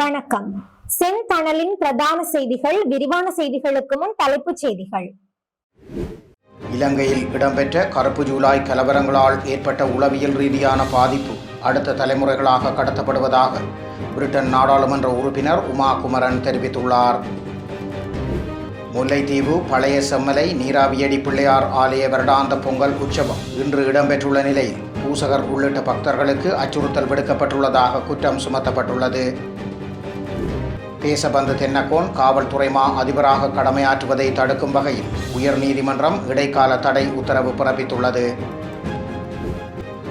வணக்கம். செந்தணலின் பிரதான செய்திகள் விரிவான செய்திகளுக்கு முன் தலைப்புச் செய்திகள். இலங்கையில் இடம்பெற்ற கருப்பு ஜூலாய் கலவரங்களால் ஏற்பட்ட உளவியல் ரீதியான பாதிப்பு அடுத்த தலைமுறைகளாக கடத்தப்படுவதாக பிரிட்டன் நாடாளுமன்ற உறுப்பினர் உமா குமரன் தெரிவித்துள்ளார். முல்லைத்தீவு பழைய செம்மலை நீராவியடி பிள்ளையார் ஆலய வருடாந்த பொங்கல் உற்சவம் இன்று இடம்பெற்றுள்ள நிலையில் பூசகர் உள்ளிட்ட பக்தர்களுக்கு அச்சுறுத்தல் விடுக்கப்பட்டுள்ளதாக குற்றம் சுமத்தப்பட்டுள்ளது. தேசபந்து தென்னக்கோன் காவல்துறை மா அதிபராக கடமையாற்றுவதை தடுக்கும் வகையில் உயர்நீதிமன்றம் இடைக்கால தடை உத்தரவு பிறப்பித்துள்ளது.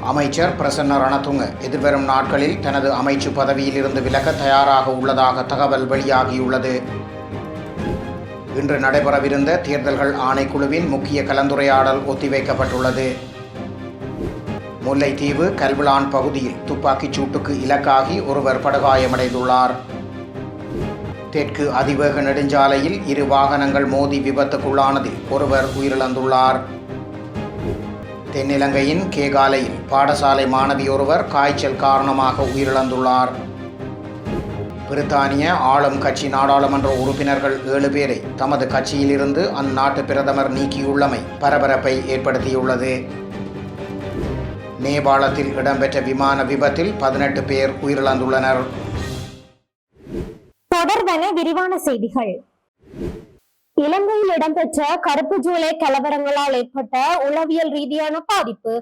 அமைச்சர் பிரசன்ன ரணதுங்க எதிர்வரும் நாட்களில் தனது அமைச்சு பதவியிலிருந்து விலக தயாராக உள்ளதாக தகவல் வெளியாகியுள்ளது. இன்று நடைபெறவிருந்த தேர்தல்கள் ஆணைக்குழுவின் முக்கிய கலந்துரையாடல் ஒத்திவைக்கப்பட்டுள்ளது. முல்லைத்தீவு கல்விளான் பகுதியில் துப்பாக்கிச் சூட்டுக்கு இலக்காகி ஒருவர் படுகாயமடைந்துள்ளார். தெற்கு அதிவேக நெடுஞ்சாலையில் இரு வாகனங்கள் மோதி விபத்துக்குள்ளானதில் ஒருவர் உயிரிழந்துள்ளார். தென்னிலங்கையின் கேகாலையில் பாடசாலை மாணவி ஒருவர் காய்ச்சல் காரணமாக உயிரிழந்துள்ளார். பிரித்தானிய ஆளும் கட்சி நாடாளுமன்ற உறுப்பினர்கள் ஏழு பேரை தமது கட்சியிலிருந்து அந்நாட்டு பிரதமர் நீக்கியுள்ளமை பரபரப்பை ஏற்படுத்தியுள்ளது. நேபாளத்தில் இடம்பெற்ற விமான விபத்தில் பதினெட்டு பேர் உயிரிழந்துள்ளனர். தொடர்வன விரிவான செய்திகள். இலங்கையில் இடம்பெற்ற கருப்பு ஜூலை கலவரங்களால் ஏற்பட்ட உளவியல் ரீதியான பாதிப்பு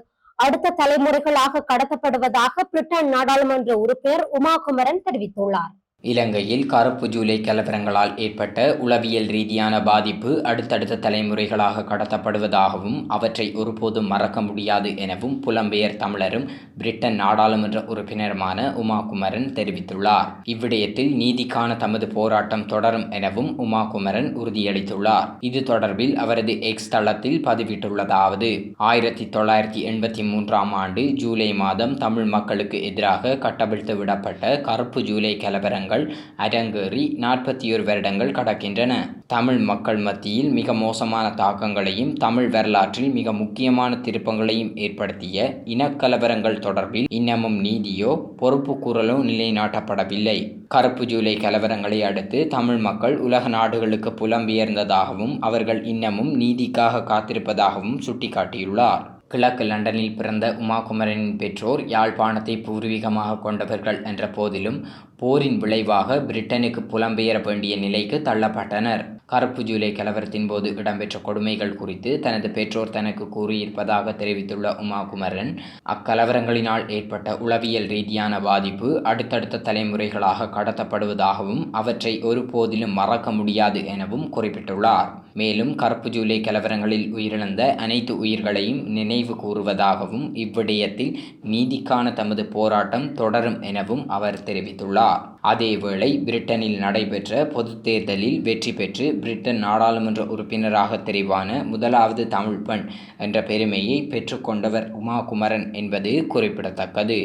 அடுத்த தலைமுறைகளாக கடத்தப்படுவதாக பிரிட்டன் நாடாளுமன்ற உறுப்பினர் உமா குமரன் தெரிவித்துள்ளார். இலங்கையில் கருப்பு ஜூலை கலவரங்களால் ஏற்பட்ட உளவியல் ரீதியான பாதிப்பு அடுத்தடுத்த தலைமுறைகளாக கடத்தப்படுவதாகவும் அவற்றை ஒருபோதும் மறக்க முடியாது எனவும் புலம்பெயர் தமிழரும் பிரிட்டன் நாடாளுமன்ற உறுப்பினருமான உமா குமரன் தெரிவித்துள்ளார். இவ்விடயத்தில் நீதிக்கான தமது போராட்டம் தொடரும் எனவும் உமா குமரன் உறுதியளித்துள்ளார். இது தொடர்பில் அவரது எக்ஸ் தளத்தில் பதிவிட்டுள்ளதாவது. ஆயிரத்தி தொள்ளாயிரத்தி எண்பத்தி மூன்றாம் ஆண்டு ஜூலை மாதம் தமிழ் மக்களுக்கு எதிராக கட்டவிழ்த்து விடப்பட்ட கருப்பு ஜூலை கலவரங்கள் அரங்கேறி நாற்பத்தி ஒரு வருடங்கள் கடக்கின்றன. தமிழ் மக்கள் மத்தியில் மிக மோசமான தாக்கங்களையும் தமிழ் வரலாற்றில் மிக முக்கியமான திருப்பங்களையும் ஏற்படுத்திய இனக்கலவரங்கள் தொடர்பில் இன்னமும் நீதியோ பொறுப்புக்கூறலோ நிலைநாட்டப்படவில்லை. கருப்பு ஜூலை கலவரங்களை அடுத்து தமிழ் மக்கள் உலக நாடுகளுக்கு புலம்பெயர்ந்ததாகவும் அவர்கள் இன்னமும் நீதிக்காக காத்திருப்பதாகவும் சுட்டிக்காட்டியுள்ளார். கிழக்கு லண்டனில் பிறந்த உமாகுமரனின் பெற்றோர் யாழ்ப்பாணத்தை பூர்வீகமாக கொண்டவர்கள் என்ற போதிலும் போரின் விளைவாக பிரிட்டனுக்கு புலம்பெயர வேண்டிய நிலைக்கு தள்ளப்பட்டனர். கருப்பு ஜூலை கலவரத்தின் போது இடம்பெற்ற கொடுமைகள் குறித்து தனது பெற்றோர் தனக்கு கூறியிருப்பதாக தெரிவித்துள்ள உமாகுமரன் அக்கலவரங்களினால் ஏற்பட்ட உளவியல் ரீதியான பாதிப்பு அடுத்தடுத்த தலைமுறைகளாக கடத்தப்படுவதாகவும் அவற்றை ஒருபோதிலும் மறக்க முடியாது எனவும் குறிப்பிட்டுள்ளார். மேலும் கருப்பு ஜூலை கலவரங்களில் உயிரிழந்த அனைத்து உயிர்களையும் நினைவு கூறுவதாகவும் இவ்விடயத்தில் நீதிக்கான தமது போராட்டம் தொடரும் எனவும் அவர் தெரிவித்துள்ளார். அதேவேளை பிரிட்டனில் நடைபெற்ற பொதுத் தேர்தலில் வெற்றி பெற்று பிரிட்டன் நாடாளுமன்ற உறுப்பினராக தெரிவான முதலாவது தமிழ் பெண் என்ற பெருமையை பெற்றுக்கொண்டவர் உமா குமரன் என்பது குறிப்பிடத்தக்கது.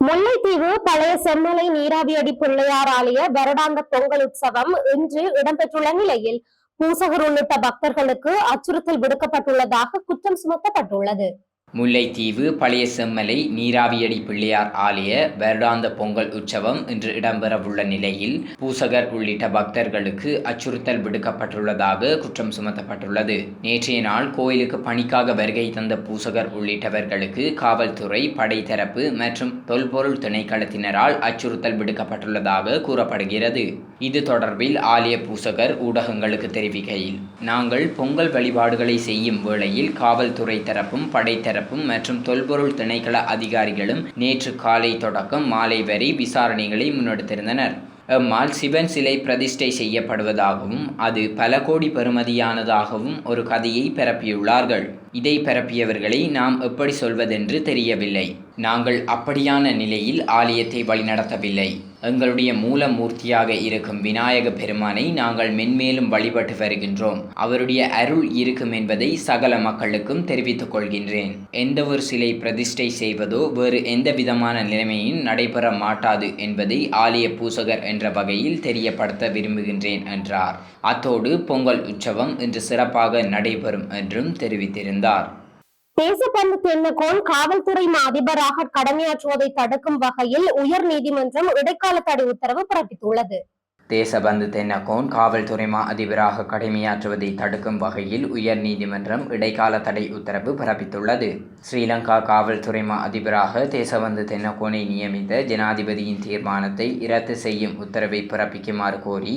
முல்லைத்தீவு பழைய செம்மலை நீராவியடி பிள்ளையார் ஆலய வருடாந்த பொங்கல் உற்சவம் இன்று இடம்பெற்றுள்ள நிலையில் பூசகர் உள்ளிட்ட பக்தர்களுக்கு அச்சுறுத்தல் விடுக்கப்பட்டுள்ளதாக குற்றம் சுமத்தப்பட்டுள்ளது. முல்லைத்தீவு பழைய செம்மலை நீராவியடி பிள்ளையார் ஆலய வருடாந்த பொங்கல் உற்சவம் இன்று இடம்பெறவுள்ள நிலையில் பூசகர் உள்ளிட்ட பக்தர்களுக்கு அச்சுறுத்தல் விடுக்கப்பட்டுள்ளதாக குற்றம் சுமத்தப்பட்டுள்ளது. நேற்றைய நாள் கோயிலுக்கு பணிக்காக வருகை தந்த பூசகர் உள்ளிட்டவர்களுக்கு காவல்துறை படைத்தரப்பு மற்றும் தொல்பொருள் திணைக்களத்தினரால் அச்சுறுத்தல் விடுக்கப்பட்டுள்ளதாக கூறப்படுகிறது. இது தொடர்பில் ஆலய பூசகர் ஊடகங்களுக்கு தெரிவிக்கையில் நாங்கள் பொங்கல் வழிபாடுகளை செய்யும் வேளையில் காவல்துறை தரப்பும் தரப்பும் மற்றும் தொல்பொருள் திணைக்கள அதிகாரிகளும் நேற்று காலை தொடக்கம் மாலை வரை விசாரணைகளை முன்னெடுத்திருந்தனர். எம்மால் சிவன் சிலை பிரதிஷ்டை செய்யப்படுவதாகவும் அது பல கோடி பெறுமதியானதாகவும் ஒரு கதையை பரப்பியுள்ளார்கள். இதை பரப்பியவர்களை நாம் எப்படி சொல்வதென்று தெரியவில்லை. நாங்கள் அப்படியான நிலையில் ஆலயத்தை வழிநடத்தவில்லை. எங்களுடைய மூலமூர்த்தியாக இருக்கும் விநாயக பெருமானை நாங்கள் மென்மேலும் வழிபட்டு வருகின்றோம். அவருடைய அருள் இருக்கும் என்பதை சகல மக்களுக்கும் தெரிவித்துக் கொள்கின்றேன். எந்த ஒரு சிலை பிரதிஷ்டை செய்வதோ வேறு எந்த விதமான நிலைமையும் நடைபெற மாட்டாது என்பதை ஆலய பூசகர் என்ற வகையில் தெரியப்படுத்த விரும்புகின்றேன் என்றார். அத்தோடு பொங்கல் உற்சவம் இன்று சிறப்பாக நடைபெறும் என்றும் தெரிவித்திருந்தார். தேசப்பந்து தென்னகோன் காவல்துறை மா அதிபராக கடமையாற்றுவதை தடுக்கும் வகையில் உயர் நீதிமன்றம் இடைக்கால தடை உத்தரவு பிறப்பித்துள்ளது. தேசபந்து தென்னகோன் காவல்துறை மா அதிபராக கடமையாற்றுவதை தடுக்கும் வகையில் உயர் நீதிமன்றம் இடைக்கால தடை உத்தரவு பிறப்பித்துள்ளது. ஸ்ரீலங்கா காவல்துறை மா அதிபராக தேசபந்து தென்னகோனை நியமித்த ஜனாதிபதியின் தீர்மானத்தை இரத்து செய்யும் உத்தரவை பிறப்பிக்குமாறு கோரி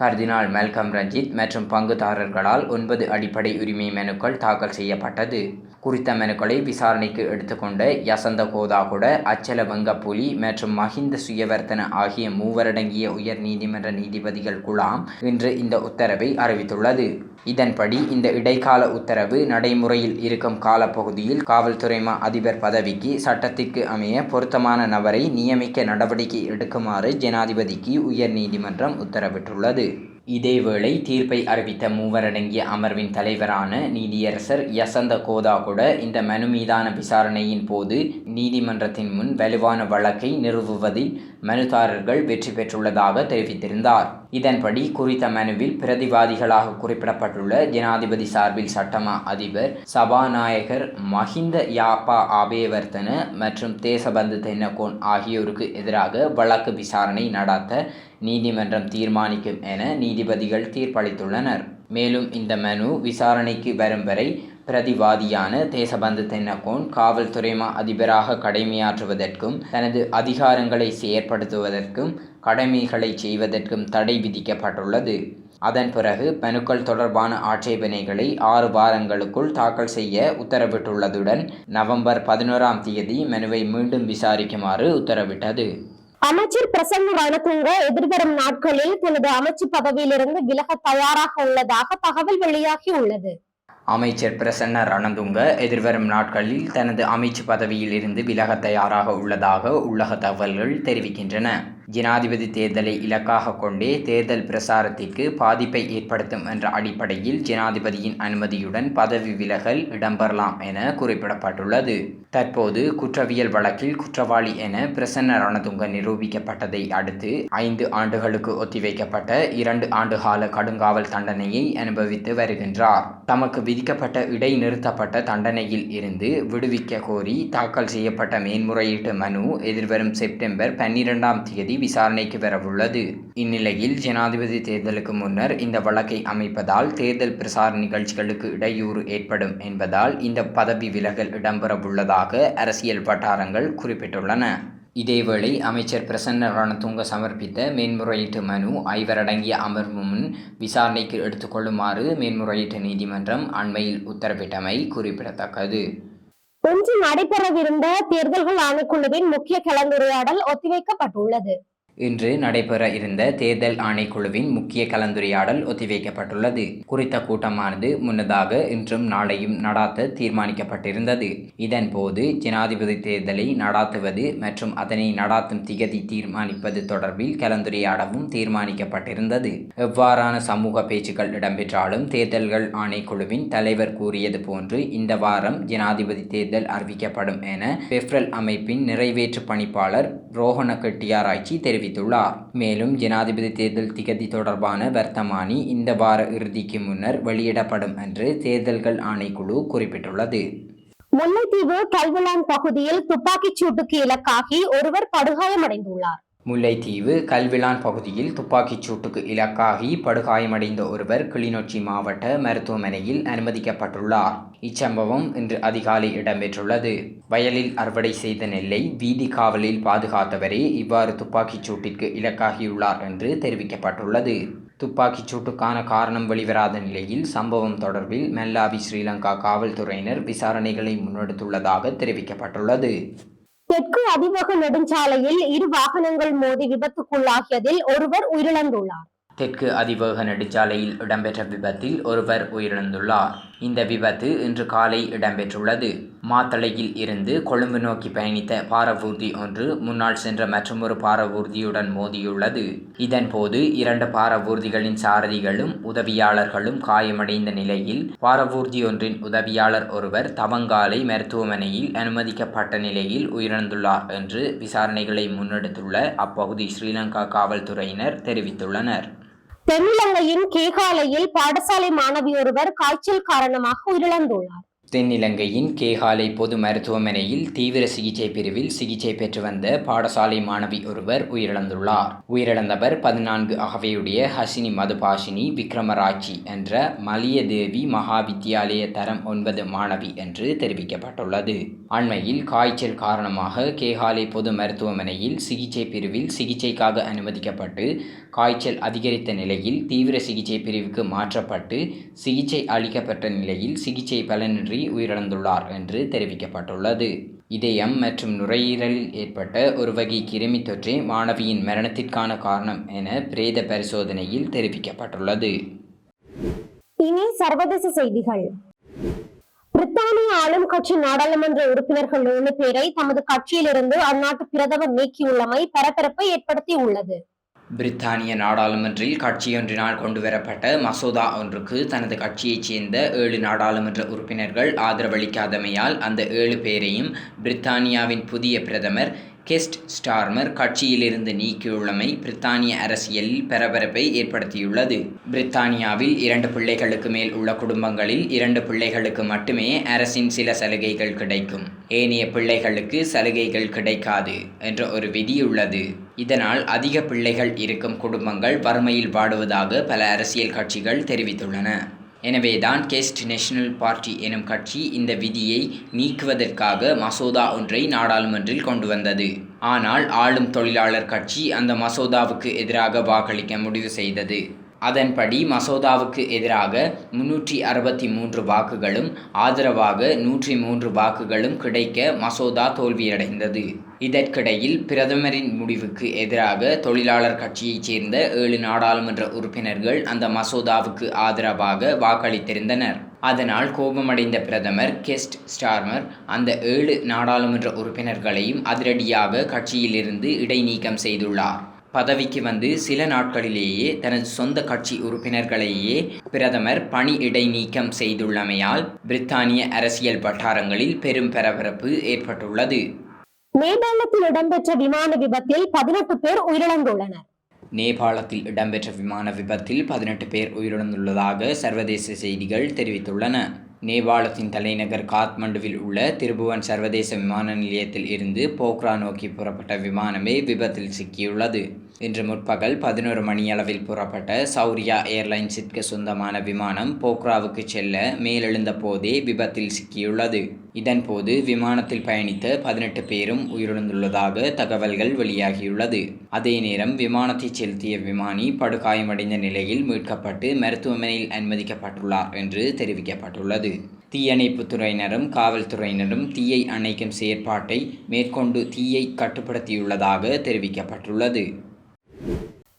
கர்தினால் மெல்கம் ரஞ்சித் மற்றும் பங்குதாரர்களால் ஒன்பது அடிப்படை உரிமை மனுக்கள் தாக்கல் செய்யப்பட்டது. குறித்த மனுக்களை விசாரணைக்கு எடுத்துக்கொண்ட யசந்த கோதாகுட அச்சல வங்கப்புலி மற்றும் மஹிந்த சுயவர்த்தன ஆகிய மூவரடங்கிய உயர் நீதிமன்ற நீதிபதிகள் குழாம் இன்று இந்த உத்தரவை அறிவித்துள்ளது. இதன்படி இந்த இடைக்கால உத்தரவு நடைமுறையில் இருக்கும் காலப்பகுதியில் காவல்துறை மா அதிபர் பதவிக்கு சட்டத்திற்கு அமைய பொருத்தமான நபரை நியமிக்க நடவடிக்கை எடுக்குமாறு ஜனாதிபதிக்கு உயர் நீதிமன்றம் உத்தரவிட்டுள்ளது. இதேவேளை தீர்ப்பை அறிவித்த மூவரடங்கிய அமர்வின் தலைவரான நீதியரசர் யசந்த கோதா கூட இந்த மனு மீதான விசாரணையின் போது நீதிமன்றத்தின் முன் வலுவான வழக்கை நிறுவுவதில் மனுதாரர்கள் வெற்றி பெற்றுள்ளதாக தெரிவித்திருந்தார். இதன்படி குறித்த மனுவில் பிரதிவாதிகளாக குறிப்பிடப்பட்டுள்ள ஜனாதிபதி சார்பில் சட்டமா அதிபர் சபாநாயகர் மஹிந்த யாப்பா ஆபேவர்த்தன மற்றும் தேசபந்து தென்னகோன் ஆகியோருக்கு எதிராக வழக்கு விசாரணை நடத்த நீதிமன்றம் தீர்மானிக்கும் என நீதிபதிகள் தீர்ப்பளித்துள்ளனர். மேலும் இந்த மனு விசாரணைக்கு வரும் வரை பிரதிவாதியான தேசபந்து தென்னகோன் காவல்துறை மா அதிபராக கடமையாற்றுவதற்கும் தனது அதிகாரங்களை செயற்படுத்துவதற்கும் கடமைகளை செய்வதற்கும் தடை விதிக்கப்பட்டுள்ளது. அதன் பிறகு மனுக்கள் தொடர்பான ஆட்சேபனைகளை ஆறு வாரங்களுக்குள் தாக்கல் செய்ய உத்தரவிட்டுள்ளதுடன் நவம்பர் பதினோராம் தேதி மனுவை மீண்டும் விசாரிக்குமாறு உத்தரவிட்டது. அமைச்சர் பிரசன்ன ரணதுங்க எதிர்வரும் நாட்களில் தனது அமைச்சு பதவியிலிருந்து விலக தயாராக உள்ளதாக தகவல் வெளியாகி உள்ளது. அமைச்சர் பிரசன்ன ரணதுங்க எதிர்வரும் நாட்களில் தனது அமைச்சு பதவியில் இருந்து விலக தயாராக உள்ளதாக உள்ளக தகவல்கள் தெரிவிக்கின்றன. ஜனாதிபதி தேர்தலை இலக்காக கொண்டே தேர்தல் பிரசாரத்திற்கு பாதிப்பை ஏற்படுத்தும் என்ற அடிப்படையில் ஜனாதிபதியின் அனுமதியுடன் பதவி விலகல் இடம்பெறலாம் என குறிப்பிடப்பட்டுள்ளது. தற்போது குற்றவியல் வழக்கில் குற்றவாளி என பிரசன்ன ரணதுங்க நிரூபிக்கப்பட்டதை அடுத்து ஐந்து ஆண்டுகளுக்கு ஒத்திவைக்கப்பட்ட இரண்டு ஆண்டுகால கடுங்காவல் தண்டனையை அனுபவித்து வருகின்றார். தமக்கு விதிக்கப்பட்ட இடைநிறுத்தப்பட்ட தண்டனையில் இருந்து விடுவிக்க கோரி தாக்கல் செய்யப்பட்ட மேன்முறையீட்டு மனு எதிர்வரும் செப்டம்பர் பன்னிரெண்டாம் தேதி விசாரணைக்கு வரவுள்ளது. இந்நிலையில் ஜனாதிபதி தேர்தலுக்கு முன்னர் இந்த வழக்கை அமைப்பதால் தேர்தல் பிரசார நிகழ்ச்சிகளுக்கு இடையூறு ஏற்படும் என்பதால் இந்த பதவி விலகல் இடம்பெறவுள்ளதாக அரசியல் வட்டாரங்கள் குறிப்பிட்டுள்ளன. இதேவேளை அமைச்சர் பிரசன்ன ரணதுங்க சமர்ப்பித்த மேன்முறையீட்டு மனு ஐவரடங்கிய அமர்வு முன் விசாரணைக்கு எடுத்துக்கொள்ளுமாறு மேன்முறையீட்டு நீதிமன்றம் அண்மையில் உத்தரவிட்டமை குறிப்பிடத்தக்கது. இன்று நடைபெறவிருந்த தேர்தல்கள் ஆணைக்குழுவின் முக்கிய கலந்துரையாடல் ஒத்திவைக்கப்பட்டுள்ளது. இன்று நடைபெற இருந்த தேர்தல் ஆணைக்குழுவின் முக்கிய கலந்துரையாடல் ஒத்திவைக்கப்பட்டுள்ளது. குறித்த கூட்டமானது முன்னதாக இன்றும் நாளையும் நடாத்த தீர்மானிக்கப்பட்டிருந்தது. இதன்போது ஜனாதிபதி தேர்தலை நடாத்துவது மற்றும் அதனை நடாத்தும் திகதி தீர்மானிப்பது தொடர்பில் கலந்துரையாடவும் தீர்மானிக்கப்பட்டிருந்தது. எவ்வாறான சமூக பேச்சுக்கள் இடம்பெற்றாலும் தேர்தல்கள் ஆணைக்குழுவின் தலைவர் கூறியது போன்று இந்த வாரம் ஜனாதிபதி தேர்தல் அறிவிக்கப்படும் என பெஃப்ரல் அமைப்பின் நிறைவேற்று பணிப்பாளர் ரோஹண கெட்டியாராய்ச்சி தெரிவித்தார். தெரிவித்துள்ளார். மேலும் ஜனாதிபதி தேர்தல் திகதி தொடர்பான வர்த்தமானி இந்த வார இறுதிக்கு முன்னர் வெளியிடப்படும் என்று தேர்தல்கள் ஆணைக்குழு குறிப்பிட்டுள்ளது. முல்லைத்தீவு கல்வலான் பகுதியில் துப்பாக்கிச் சூட்டுக்கு இலக்காகி ஒருவர் படுகாயமடைந்துள்ளார். முல்லைத்தீவு கல்விழான் பகுதியில் துப்பாக்கிச் சூட்டுக்கு இலக்காகி படுகாயமடைந்த ஒருவர் கிளிநொச்சி மாவட்ட மருத்துவமனையில் அனுமதிக்கப்பட்டுள்ளார். இச்சம்பவம் இன்று அதிகாலை இடம்பெற்றுள்ளது. வயலில் அறுவடை செய்த நெல்லை வீதி காவலில் பாதுகாத்தவரே இவ்வாறு துப்பாக்கிச் சூட்டிற்கு இலக்காகியுள்ளார் என்று தெரிவிக்கப்பட்டுள்ளது. துப்பாக்கிச் சூட்டுக்கான காரணம் வெளிவராத நிலையில் சம்பவம் தொடர்பில் மெல்லாவி ஸ்ரீலங்கா காவல்துறையினர் விசாரணைகளை முன்னெடுத்துள்ளதாக தெரிவிக்கப்பட்டுள்ளது. தெற்கு அதிவேக நெடுஞ்சாலையில் இரு வாகனங்கள் மோதி விபத்துக்குள்ளாகியதில் ஒருவர் உயிரிழந்துள்ளார். தெற்கு அதிவேக நெடுஞ்சாலையில் இடம்பெற்ற விபத்தில் ஒருவர் உயிரிழந்துள்ளார். இந்த விபத்து இன்று காலை இடம்பெற்றுள்ளது. மாத்தளையில் இருந்து கொழும்பு நோக்கி பயணித்த பாரவூர்தி ஒன்று முன்னால் சென்ற மற்றொரு பாரவூர்தியுடன் மோதியுள்ளது. இதன்போது இரண்டு பாரவூர்திகளின் சாரதிகளும் உதவியாளர்களும் காயமடைந்த நிலையில் பாரவூர்தி ஒன்றின் உதவியாளர் ஒருவர் தவங்காலை மருத்துவமனையில் அனுமதிக்கப்பட்ட நிலையில் உயிரிழந்துள்ளார் என்று விசாரணைகளை முன்னெடுத்துள்ள அப்பகுதி ஸ்ரீலங்கா காவல்துறையினர் தெரிவித்துள்ளனர். தென்னிலங்கையின் கேகாலையில் பாடசாலை மாணவி ஒருவர் காய்ச்சல் காரணமாக உயிரிழந்துள்ளார். தென்னிலங்கையின் கேகாலை பொது மருத்துவமனையில் தீவிர சிகிச்சை பிரிவில் சிகிச்சை பெற்று வந்த பாடசாலை மாணவி ஒருவர் உயிரிழந்துள்ளார். உயிரிழந்தவர் பதினான்கு அகவையுடைய ஹசினி மதுபாஷினி விக்ரமராட்சி என்ற மலிய தேவி மகாவித்தியாலய தரம் ஒன்பது மாணவி என்று தெரிவிக்கப்பட்டுள்ளது. அண்மையில் காய்ச்சல் காரணமாக கேகாலை பொது மருத்துவமனையில் சிகிச்சை பிரிவில் சிகிச்சைக்காக அனுமதிக்கப்பட்டு காய்ச்சல் அதிகரித்த நிலையில் தீவிர சிகிச்சை பிரிவுக்கு மாற்றப்பட்டு சிகிச்சை அளிக்கப்பட்ட நிலையில் சிகிச்சை பலனின்றி உயிரிழந்துள்ளார் என்று தெரிவிக்கப்பட்டுள்ளது. இதயம் மற்றும் நுரையீரலில் ஏற்பட்ட ஒரு வகை கிருமி தொற்றே மாணவியின் மரணத்திற்கான காரணம் என பிரேத பரிசோதனையில் தெரிவிக்கப்பட்டுள்ளது. இனி சர்வதேச செய்திகள். பிரித்தானிய ஆளும் கட்சி நாடாளுமன்ற உறுப்பினர்கள் ஏழு பேரை தமது கட்சியிலிருந்து அந்நாட்டு பிரதமர் நீக்கியுள்ளமை பரபரப்பை ஏற்படுத்தி உள்ளது பிரித்தானிய நாடாளுமன்றில் கட்சியொன்றினால் கொண்டுவரப்பட்ட மசோதா ஒன்றுக்கு தனது கட்சியைச் சேர்ந்த ஏழு நாடாளுமன்ற உறுப்பினர்கள் ஆதரவளிக்காதமையால் அந்த ஏழு பேரையும் பிரித்தானியாவின் புதிய பிரதமர் கெஸ்ட் ஸ்டார்மர் கட்சியிலிருந்து நீக்கியுள்ளமை பிரித்தானிய அரசியலில் பரபரப்பை ஏற்படுத்தியுள்ளது. பிரித்தானியாவில் இரண்டு பிள்ளைகளுக்கு மேல் உள்ள குடும்பங்களில் இரண்டு பிள்ளைகளுக்கு மட்டுமே அரசின் சில சலுகைகள் கிடைக்கும். ஏனைய பிள்ளைகளுக்கு சலுகைகள் கிடைக்காது என்ற ஒரு விதி உள்ளது. இதனால் அதிக பிள்ளைகள் இருக்கும் குடும்பங்கள் வறுமையில் வாடுவதாக பல அரசியல் கட்சிகள் தெரிவித்துள்ளன. எனவே தான் கெஸ்ட் நேஷனல் பார்ட்டி எனும் கட்சி இந்த விதியை நீக்குவதற்காக மசோதா ஒன்றை நாடாளுமன்றில் கொண்டு வந்தது. ஆனால் ஆளும் தொழிலாளர் கட்சி அந்த மசோதாவுக்கு எதிராக வாக்களிக்க முடிவு செய்தது. அதன்படி மசோதாவுக்கு எதிராக முன்னூற்றி அறுபத்தி மூன்று வாக்குகளும் ஆதரவாக நூற்றி மூன்று வாக்குகளும் கிடைக்க மசோதா தோல்வியடைந்தது. இதற்கிடையில் பிரதமரின் முடிவுக்கு எதிராக தொழிலாளர் கட்சியைச் சேர்ந்த ஏழு நாடாளுமன்ற உறுப்பினர்கள் அந்த மசோதாவுக்கு ஆதரவாக வாக்களித்திருந்தனர். அதனால் கோபமடைந்த பிரதமர் கெஸ்ட் ஸ்டார்மர் அந்த ஏழு நாடாளுமன்ற உறுப்பினர்களையும் அதிரடியாக கட்சியிலிருந்து இடைநீக்கம் செய்துள்ளார். பதவிக்கு வந்து சில நாட்களிலேயே தனது சொந்த கட்சி உறுப்பினர்களையே பிரதமர் பணி இடைநீக்கம் செய்துள்ளமையால் பிரித்தானிய அரசியல் வட்டாரங்களில் பெரும் பரபரப்பு ஏற்பட்டுள்ளது. நேபாளத்தில் இடம்பெற்ற விமான விபத்தில் பதினெட்டு பேர் உயிரிழந்துள்ளனர். நேபாளத்தில் இடம்பெற்ற விமான விபத்தில் பதினெட்டு பேர் உயிரிழந்துள்ளதாக சர்வதேச செய்திகள் தெரிவித்துள்ளன. நேபாளத்தின் தலைநகர் காத்மண்டுவில் உள்ள திருபுவன் சர்வதேச விமான நிலையத்தில் இருந்து போக்ரா நோக்கி புறப்பட்ட விமானமே விபத்தில் சிக்கியுள்ளது. இன்று முற்பகல் பதினோரு மணியளவில் புறப்பட்ட சௌரியா ஏர்லைன்ஸிற்கு சொந்தமான விமானம் போக்ராவுக்கு செல்ல மேலெழுந்த போதே விபத்தில் சிக்கியுள்ளது. இதன்போது விமானத்தில் பயணித்த பதினெட்டு பேரும் உயிரிழந்துள்ளதாக தகவல்கள் வெளியாகியுள்ளது. அதே நேரம் விமானத்தை செலுத்திய விமானி படுகாயமடைந்த நிலையில் மீட்கப்பட்டு மருத்துவமனையில் அனுமதிக்கப்பட்டுள்ளார் என்று தெரிவிக்கப்பட்டுள்ளது. தீயணைப்புத் துறையினரும் காவல்துறையினரும் தீயை அணைக்கும் செயற்பாட்டை மேற்கொண்டு தீயை கட்டுப்படுத்தியுள்ளதாக தெரிவிக்கப்பட்டுள்ளது.